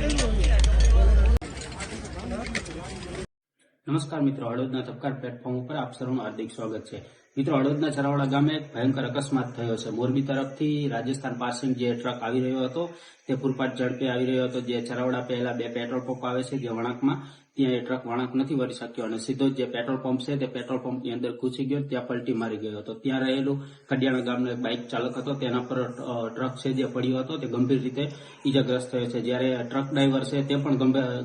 何だ? નમસ્કાર મિત્રો, હળવદના તબકાર પ્લેટફોર્મ ઉપર આપ સૌનું હાર્દિક સ્વાગત છે. મિત્રો, હળવદના ચરાવડા ગામે એક ભયંકર અકસ્માત થયો છે. મોરબી તરફથી રાજસ્થાન પાસિંગ જે ટ્રક આવી રહ્યો હતો, તે પૂરપાટ ઝડપે આવી રહ્યો હતો. જે ચરાવડા પહેલા બે પેટ્રોલ પંપ આવે છે, જે વળાંકમાં, ત્યાં એ ટ્રક વળાંક નથી વળી શક્યો. અને સીધો જે પેટ્રોલ પંપ છે, તે પેટ્રોલ પંપની અંદર ઘૂસી ગયો ત્યાં પલટી મારી ગયો હતો. ત્યાં રહેલું કડિયાણા ગામનો એક બાઇક ચાલક હતો. તેના પર ટ્રક છે જે પડ્યો હતો, તે ગંભીર રીતે ઈજાગ્રસ્ત થયો છે. જ્યારે ટ્રક ડ્રાઈવર છે, તે પણ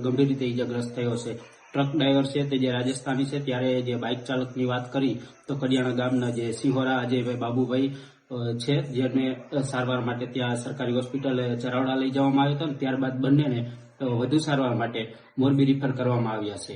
ગંભીર રીતે ઈજાગ્રસ્ત થયો છે. ટ્રક ડ્રાઈવર છે તે જે રાજસ્થાની છે, ત્યારે જે બાઇક ચાલકની વાત કરી, તો કડિયાણા ગામના જે સિંહોરા, અજયભાઈ બાબુભાઈ છે જેને સારવાર માટે ત્યાં સરકારી હોસ્પિટલ ચરાવડા લઈ જવામાં આવ્યો હતો ત્યારબાદ બંનેને વધુ સારવાર માટે મોરબી રિફર કરવામાં આવ્યા છે.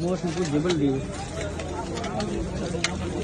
મોટું જબરદસ્ત